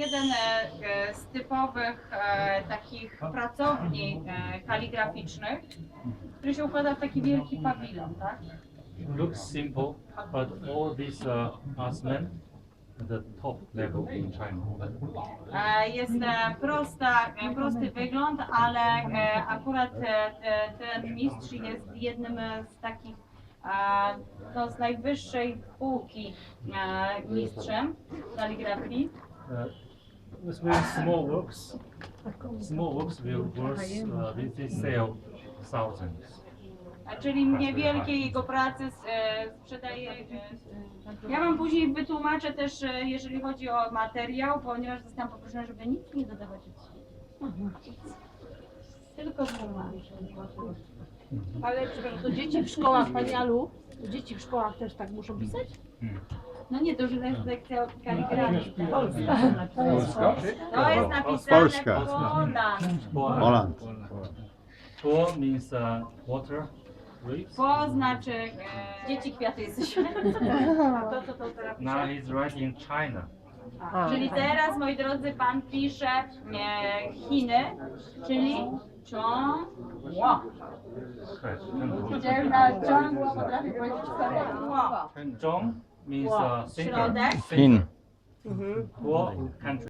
jeden e, z typowych e, takich pracowni e, kaligraficznych, który się układa w taki wielki pawilon, tak? Looks simple, but all these uh, the top level in China. Jest prosta, prosty wygląd, ale akurat ten mistrz jest jednym z takich e, no, z najwyższej półki mistrzem kaligrafii. With very small works, small works will worth, uh, sell thousands. A Czyli niewielkie jego pracy e, sprzedaje. E, ja wam później wytłumaczę też, e, jeżeli chodzi o materiał, ponieważ zostałam poproszona, żeby nic nie dodawać. Tylko tłumaczę. Ale przepraszam, to dzieci w szkołach, Pani Alu, dzieci w szkołach też tak muszą pisać? No nie, to już jest lekcja kaligrafii. Polska? To jest napisane Polska. Poland. Poland. Tuo means uh, water. Po znaczy e, dzieci kwiaty jesteśmy. A to co to teraz Now he's writing China. Czyli teraz, moi drodzy, pan pisze e, Chiny, czyli Ciąg. Correct. Widziałem na ciągło potrafię powiedzieć cztery. Zhong means uh. Środek. Chin. Guo country.